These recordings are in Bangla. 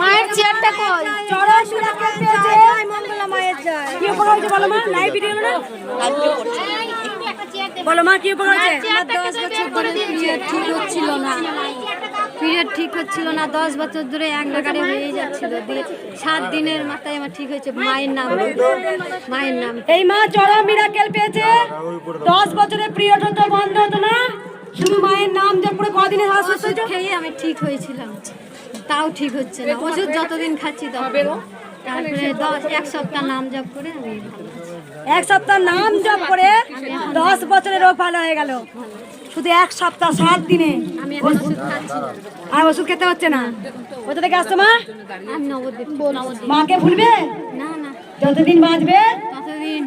মায়ের চেয়ারটা কই? কি উপকার হয়েছে বলো মা? লাইভ ভিডিও না? বলো মা কি উপকার হয়েছে? দশ বছর ধরে পিরিয়ড ঠিক হচ্ছিল না। পিরিয়ড ঠিক হচ্ছিল না দশ বছর ধরে এক নাগারে হয়ে যাচ্ছিল। দিয়ে সাত দিনের মাথায় আমার ঠিক হয়েছে। মায়ের নাম। মায়ের নাম। এই মা চরম মিরাকেল পেয়েছে। দশ বছরের পিরিয়ড হতো বন্ধ হতো না? শুধু মায়ের নাম জপ করে কদিনে ওষুধ খেয়ে আমি ঠিক হয়েছিলাম। তাও ঠিক হচ্ছে না। ওষুধ যতদিন খাচ্ছি ততদিন। তারপরে দশ এক সপ্তাহ নাম জপ করে আমি এক সপ্তাহ নাম জপ করে দশ বছরের রোগ ভালো হয়ে গেল। শুধু এক সপ্তাহ সাত দিনে। আর ওষুধ খেতে হচ্ছে না? কোথা থেকে আসছো মা? মাকে ভুলবে? না না। যতদিন বাঁচবে? ততদিন।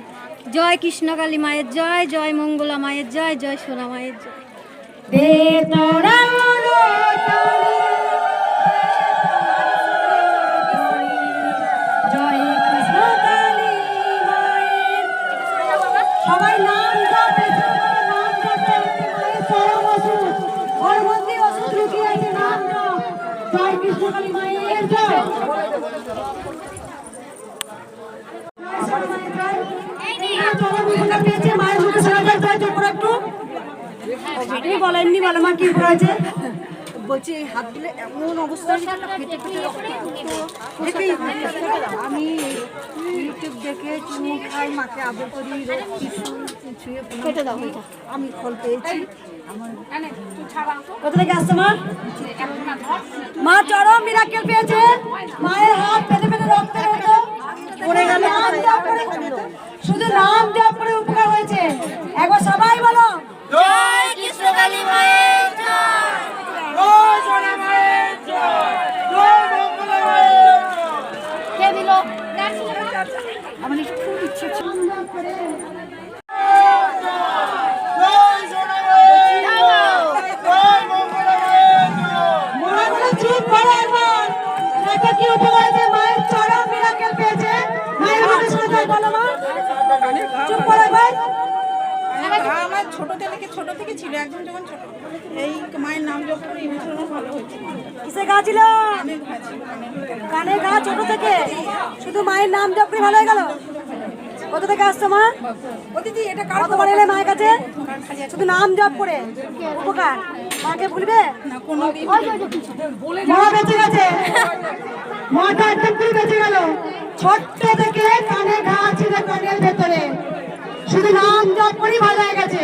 জয় কৃষ্ণকালী মায়ের জয় জয় মঙ্গলা মায়ের জয় জয় সোনা মায়ের জয়। দে তোরা আপনি বলেননি কি করেছে বলছি এই হাত দিলে এমন অবস্থা ফেটে ফেটে রক্ত আমি ইউটিউব দেখে চুমু খাই মাকে আদর করি ছুঁয়ে কেটে দাও আমি ফল পেয়েছি। আমার কোথা থেকে আসছে মা? মা চরম মিরাকেল পেয়েছে। মায়ের হাত রক্ত পড়ে গেল শুধু নাম করে উপকার হয়েছে। একবার সবাই বলো। জয় কৃষ্ণ কালী মায়ের জয়। জয় সোনা মায়ের জয়। জয় মঙ্গলা মায়ের কে দিল? আমার খুব ইচ্ছে ছিল। ছোট থেকে ছিল একদম যখন ছোট। এই মায়ের নাম করে ইমোশনাল ভালো হয়েছে। কিসে গা ছিল? কানে গা ছোট থেকে? শুধু মায়ের নাম করে ভালো হয়ে গেল? কোথা থেকে আসছো মা? দিদি এটা কতবার এলে মায়ের কাছে? শুধু নাম জপ করে। উপকার। মাকে ভুলবে? না কোনো মা বেঁচে গেছে। মাটা একদম করে বেঁচে গেল। ছোট্ট থেকে কানে ঘা ছিল কানের ভেতরে। শুধু নাম জপ করেই ভালো হয়ে গেছে।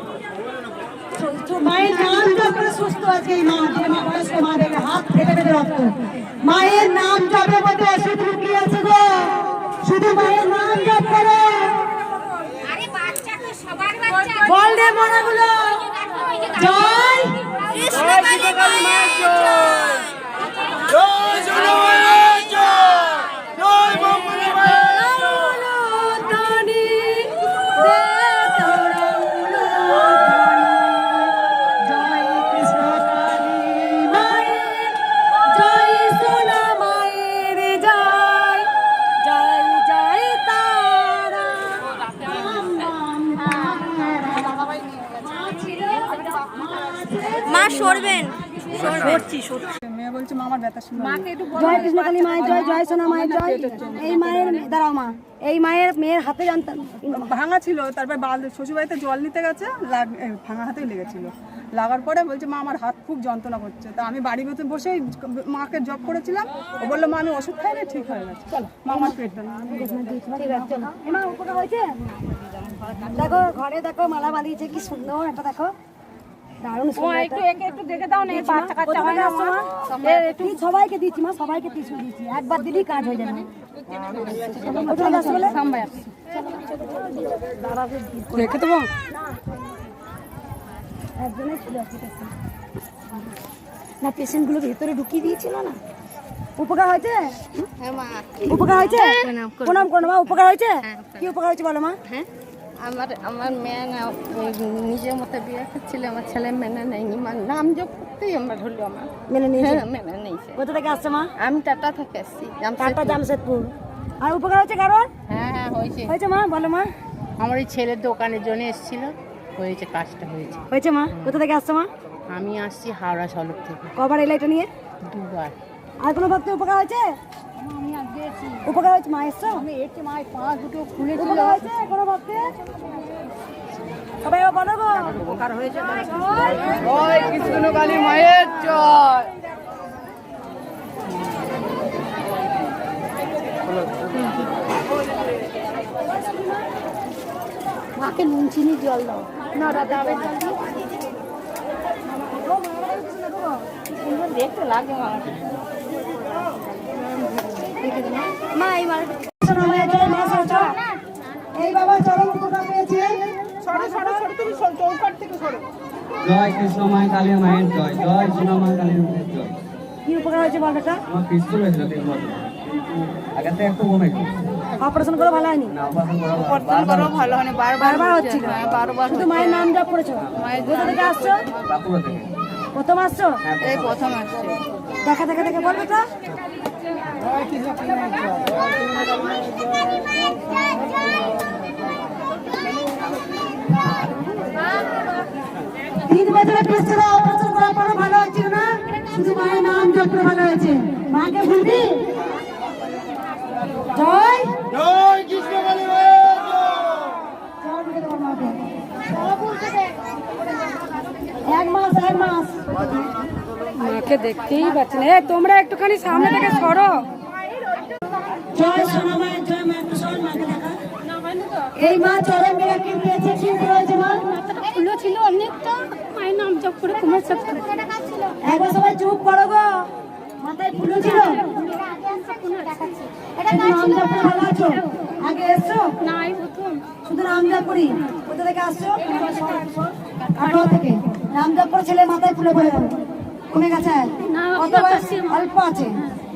মায়ের নাম জপ সুস্থ আছে এই মা যে মা বয়স্ক মা দেখলে হাত ফেটে ফেটে রক্ত। মায়ের নাম জপের মধ্যে ওষুধ লুকিয়ে আছে গো? শুধু মায়ের নাম জপ করো। বল দে মনাগুলো। জয়। কৃষ্ণ কালী জয়। মেয়ে বলছে মা ব্যথা শুনে মাকে একটু জয় কৃষ্ণ মায়ের জয় জয় সোনা মায়ের জয়। এই মায়ের দাঁড়াও মা এই মায়ের মেয়ের হাতে জানতাম। ভাঙা ছিল তারপর শ্বশুরবাড়িতে জল নিতে গেছে লাগ- ভাঙা হাতেই লেগেছিল। লাগার পরে বলছে মা আমার হাত খুব যন্ত্রণা করছে। তা আমি বাড়ি মধ্যে বসেই মাকে জব করেছিলাম। ও বলল মা আমি ওষুধ খাই না ঠিক হয়ে গেছে। চলো মা আমার হয়েছে? দেখো ঘরে দেখো মালা বাঁধিয়েছে কি সুন্দর একটা দেখো। সবাইকে দিচ্ছি মা সবাইকে টিস্যু দিচ্ছি একবার দিলেই কাজ হয়ে যাবে। কোথায় যাচ্ছ বলে রেখে দেবো? একজনের ছিল পেশেন্ট না পেশেন্টগুলো ভেতরে ঢুকিয়ে দিয়েছিল না? উপকার হয়েছে? হ্যাঁ উপকার হয়েছে? প্রণাম করো। মা উপকার হয়েছে? হ্যাঁ, কি উপকার হয়েছে বলো মা? হ্যাঁ? আমার আমার মেয়ে না নিজের মতো বিয়ে করছিল আমার ছেলে মেনে নেয়নি। আমার নাম যোগ করতেই আমার হলো আমার মেনে নিয়েছে? হ্যাঁ মেনে নিয়েছে। কোথা থেকে আসছে মা? আমি টাটা থেকে এসেছি কাটা জামশেদপুর। আর উপকার হয়েছে কারণ হ্যাঁ হ্যাঁ হয়েছে। হয়েছে মা? বলো মা। আমার ওই ছেলের দোকানের জন্য এসেছিল হয়েছে কাজটা হয়েছে। হয়েছে মা? কোথা থেকে আসছে মা? আমি আসছি হাওড়া সড়ক থেকে। কবার এলে এটা নিয়ে? দুবার। আর কোনো ভক্তের উপকার হয়েছে? উপকার হয়েছে মা? এসছো? আমি এসে মায়ের পাঁচ দুটো খুলে উপকার হয়েছে কোনো ভক্তের? মাকে নুন চিনি জল দাও। না দাদা আবার জল দিও। দেখতে লাগে মা এই বাবা চরম পেয়েছে? জয় কৃষ্ণ কালী মায়ের জয় জয় সোনা মা কালী মায়ের জয়। কি উপকার হয়েছে বেটা আমার পিস্তল হয়েছিল তিন বছর আগে থেকে একটু কমে অপারেশন করে ভালো হয়নি? না অপারেশন করা ভালো। হয় বারবার হচ্ছিল শুধু মায়ের নাম জপ করেছ? কোথা থেকে আসছো? বাঁকুড়া থেকে। প্রথম আসছো? এই প্রথম আসছে। দেখা দেখা দেখে বলবে তো। তিন বছরের পিস্তলে অপারেশন করার পরও ভালো হচ্ছিল না? শুধু মায়ের নাম জপ করে ভালো হয়েছে মাকে ভুলবি? জয়। জয় কৃষ্ণ কালী এক মাস এক মাস। মাকে দেখতেই পাচ্ছি না। এই তোমরা একটুখানি সামনে থেকে সরো। জয় জয় মাকে দেখা। এই মা চরম মিরাকিল পেয়েছে কি হয়েছে মা। অনেকটা জপ করে একবার সবাই চুপ করো গো। মাথায় ফুলো ছিল। শুধু নাম জপ করে ভালো আছো? আগে এসছো? না এই প্রথম। শুধু নাম করি কোথা থেকে আসছো? আঠারো থেকে। নাম করে ছেলে মাথায় ফুলে পড়ে কমে গেছে? কত? অল্প আছে।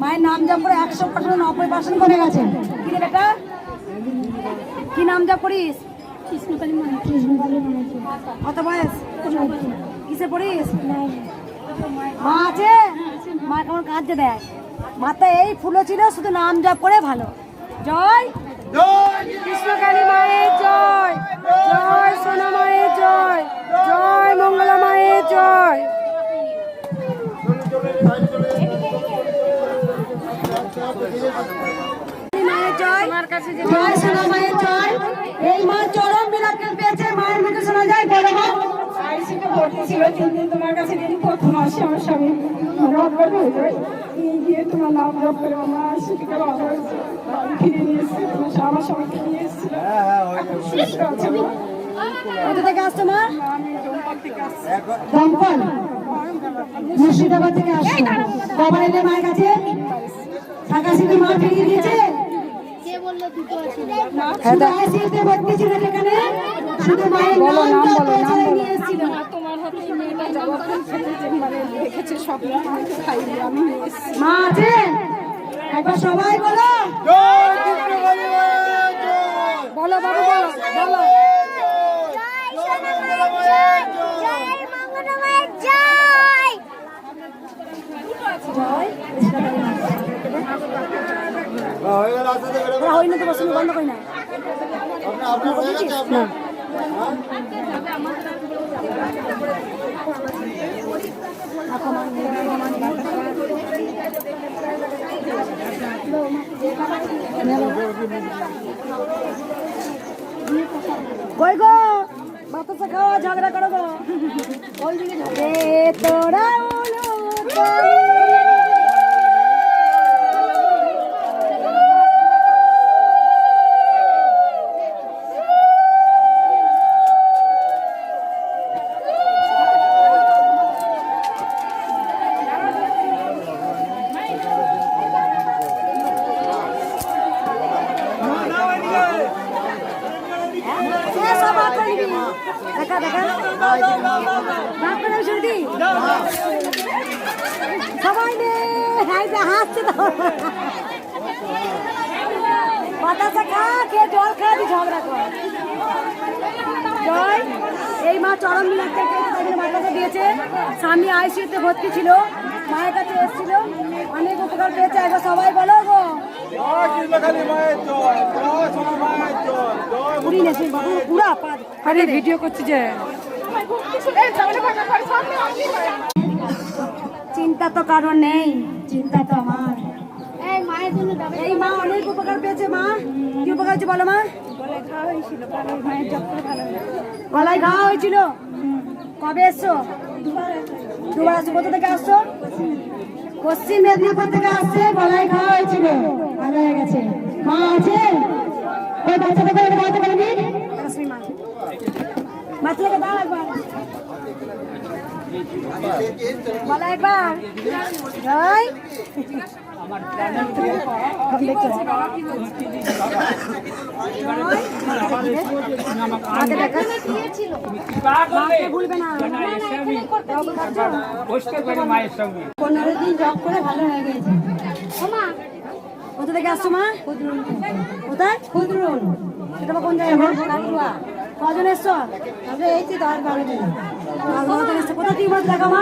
মায়ের নাম জপ করে একশো পার্সেন্ট নব্বই পার্সেন্ট কমে গেছে। কি রে বেটা? কি নাম জপ করিস কৃষ্ণকালী কত বয়স? কিসে পড়িস মা আছে? মা কেমন কাঁদছে দেখ। মাথায় এই ফুলো ছিল শুধু নাম জপ করে ভালো। জয় কৃষ্ণকালী মায়ের জয়। জয় সোনা মায়ের জয়। জয় মঙ্গলা মায়ের জয়। জয় সোনা মায়ের জয়। এই মা চরম মিরাকেল পেয়েছে মায়ের মুখে শোনা যায় বড় ছিল তিন দিন তোমার কাছে দিন প্রথম আসে আমার স্বামী রোববার হয়ে যায় নিয়ে গিয়ে তোমার নাম জপ করে আমার ভালো হয়েছে। ফিরে নিয়ে এসেছি তোমার আমার স্বামীকে নিয়ে এসেছিল। সুস্থ আছে কোথা থেকে আসছো মা? দমকল মুর্শিদাবাদ থেকে আসছো। কবার এলে মায়ের কাছে? টাকা সিটি মা ফিরিয়ে দিয়েছে? শুধু এখানে শুধু মায়ের নাম জপ করে ছেলে তোমার হাতে মেয়েটা যখন খেতে মানে দেখেছে স্বপ্ন তোমাকে খাইয়ে আমি মা আছে একবার সবাই বলো। বলো বাবু বলো বলো। ওরা তো বন্ধ করি না। না কই গো? বাতাসা খাওয়া ঝগড়া করো তোরা উলু কই। এ সব হাত করে নিবি। দেখা দেখা হাত করে শুরু দি সবাই নে লাইটে হাসছে তো বাতাসা খা খেয়ে জল খা দিয়ে ঝগড়া কর। জয় এই মা চরম মিনারকে দিয়েছে। স্বামী আইসিউতে ভর্তি ছিল মায়ের কাছে এসেছিল। অনেক উপকার পেয়েছে একবার সবাই বলো গো। আরে ভিডিও করছি যে। চিন্তা তো কারণ নেই চিন্তা তো আমার। এই মা অনেক উপকার পেয়েছে, মা। কি উপকার হয়েছে বলো, মা? গলায় ঘা হয়েছিল। কবে এসছো? দুবার আসছো। কোথা থেকে আসছো? পশ্চিম মেদিনীপুর থেকে আসছে, গলায় ঘা হয়েছিল। ভালো হয়ে গেছে। মা আছে? ওই একবার। বলা একবার। পনেরো দিন জব করে ভালো হয়ে গেছে। কোথা থেকে আসছো মা? কোথায়? খুদরুল। সেটা কোন জায়গায় কজন এসছো? এই যে দশ বারো এসছো। কোথা দেখা মা?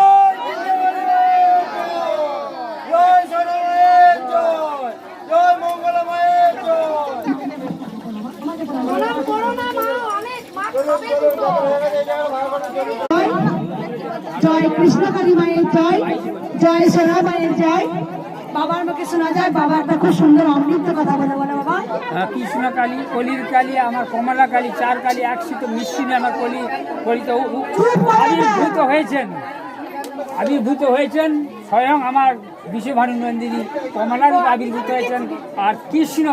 জয় কৃষ্ণকালী মায়ের জয় জয় সোনা মায়ের জয়। বাবার মুখে শোনা যায় বাবা একটা খুব সুন্দর অমৃত কথা বলে বলে বাবা। হ্যাঁ, কৃষ্ণ কালী কলির কালী আমার কমলা কালী চার কালী একসাথে মিশ্রিনে আমার কলি কলিতে আবির্ভূত হয়েছেন। আবির্ভূত হয়েছেন স্বয়ং আমার বিশ্বভানু নন্দিনী কমলা রূপে আবির্ভূত হয়েছেন। আর কৃষ্ণ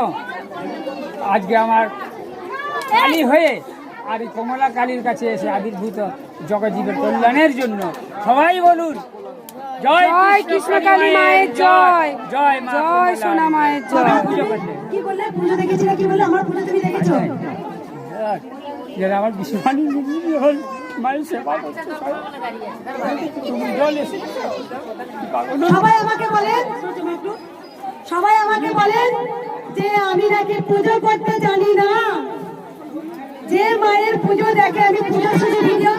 আজকে আমার কালী হয়ে আর এই কমলা কালীর কাছে এসে আবির্ভূত জগজীবের কল্যাণের জন্য। সবাই বলুন। জয় কৃষ্ণ কালী মায়ের জয়। জয়। জয় সোনা মায়ের জয়। কি বললে? পুজো দেখেছিলে কি বললে? আমার পুজো তুমি দেখেছ? যারা আমার বিশ্ববাণী হল মায়ের সেবা করছে জল এসে সবাই আমাকে বলেন সবাই আমাকে বলেন যে আমি নাকি পুজো করতে জানি না। যে মায়ের পুজো দেখে আমি পুজো শুধু ভিডিও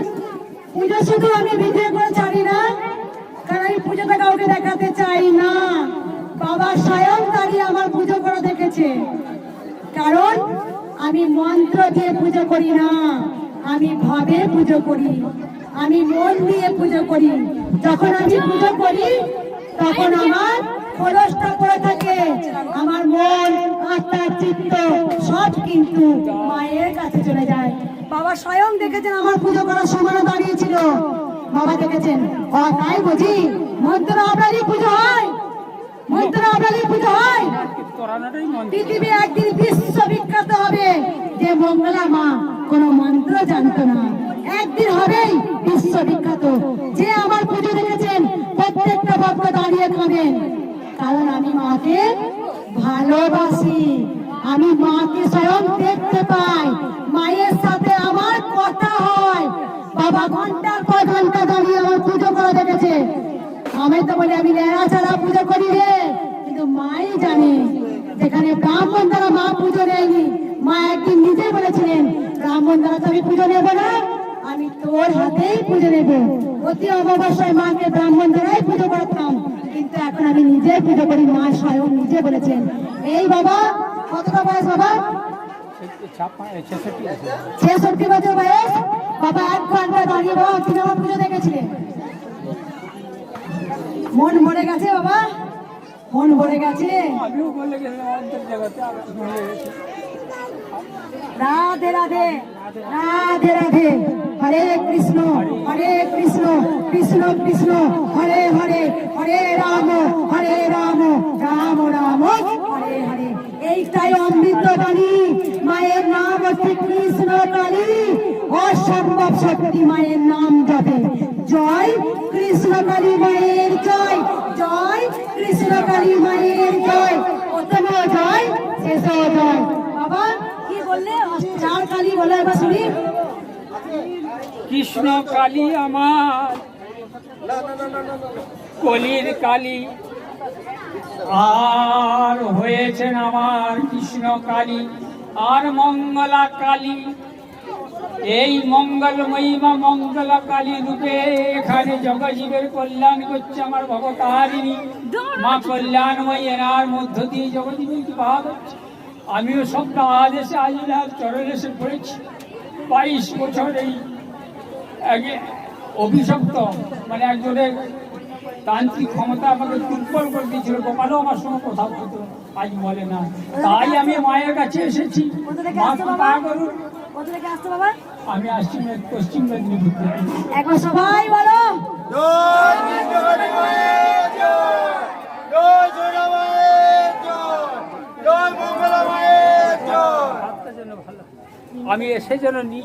পুজো শুধু আমি ভিডিও করে জানি না, কারণ আমি পুজোটা কাউকে দেখাতে চাই না। বাবা স্বয়ং দাঁড়িয়ে আমার পুজো করা দেখেছে। কারণ আমি মন্ত্র দিয়ে পুজো করি না, আমি ভাবে পুজো করি, আমি মন দিয়ে পুজো করি। যখন আমি পুজো করি, তখন আমার খরচটা করে থাকে, আমার মন আত্মা চিত্ত সব কিন্তু মায়ের কাছে চলে যায়। বাবা স্বয়ং দেখেছেন আমার পুজো করার সময় দাঁড়িয়েছিল। বাবা দেখেছেন, ও, তাই বুঝি? মন্ত্র আপনারই পুজো হয়? মন্ত্র আপনারই পুজো হয়? পৃথিবী একদিন বিশ্ববিখ্যাত হবে যে মঙ্গলা মা, কোন মন্ত্র জানতো না। একদিন হবেই বিশ্ববিখ্যাত যে আমার পুজো দেখেছেন, প্রত্যেকটা ভক্ত দাঁড়িয়ে খাবেন কারণ আমি মাকে ভালোবাসি। আমি মাকে স্বয়ং দেখতে পাই। মায়ের সাথে আমার কথা হয়। বাবা ঘণ্টার পর ঘণ্টা দাঁড়িয়ে আমার পুজো করা দেখেছে। আমি তো বলি, আমি লেরা ছাড়া পুজো করি রে। কিন্তু মাই জানে, যেখানে ব্রাহ্মণ দ্বারা মা পুজো নেয়নি মা একদিন নিজে বলেছিলেন, ব্রাহ্মণ দ্বারা তো আমি পুজো নেব না, আমি তোর হাতেই পুজো নেব। অতি অমাবস্যায় মাকে ব্রাহ্মণ দ্বারাই পুজো করতাম। কিন্তু এখন আমি নিজে পুজো করি, মা স্বয়ং নিজে বলেছেন। এই বাবা কতটা বয়স বাবা? ছেষট্টি বছর বয়স। বাবা, এক ঘণ্টা দাঁড়িয়ে বাবা তিনি আমার পুজো দেখেছিলে মন ভরে গেছে বাবা? মন ভরে গেছি? রাধে রাধে। রাধে রাধে। হরে কৃষ্ণ হরে কৃষ্ণ কৃষ্ণ কৃষ্ণ। হরে হরে হরে রাম হরে রাম। রাম রাম, হরে হরে। এইটাই অমৃত বাণী। মায়ের নাম হচ্ছে কৃষ্ণ কালী। অসম্ভব শক্তি মায়ের নাম যাবে জয় কৃষ্ণ কালী মায়ের জয়। জয় কৃষ্ণ কালী মায়ের জয়। প্রথম জয়, শেষ জয়। বাবা, কি বললে? কালী শুনি। কৃষ্ণ কালী আমার, কলির কালী। আর হয়েছেন আমার কৃষ্ণ কালী, আর মঙ্গলা কালী। এই মঙ্গলময়ী বা মঙ্গলা কালী রূপে এখানে জগজীবের কল্যাণ করছে আমার ভগতারিণী মা কল্যাণময়ী এনার মধ্য দিয়ে জগজীবের কি হচ্ছে আমিও সব আদেশে আজিলার চরণ এসে পড়েছি বাইশ বছর এই আগে অভিশপ্ত মানে একজনের তান্ত্রিক ক্ষমতা আমাকে দুর্বল করে দিয়েছিল গোপালও আমার সঙ্গে কথা বলতো আজ বলে না তাই আমি মায়ের কাছে এসেছি মা করুন আমি আসছি পশ্চিম মেদিনীপুর থেকে একবার সবাই বলো আমি এসে যেন নি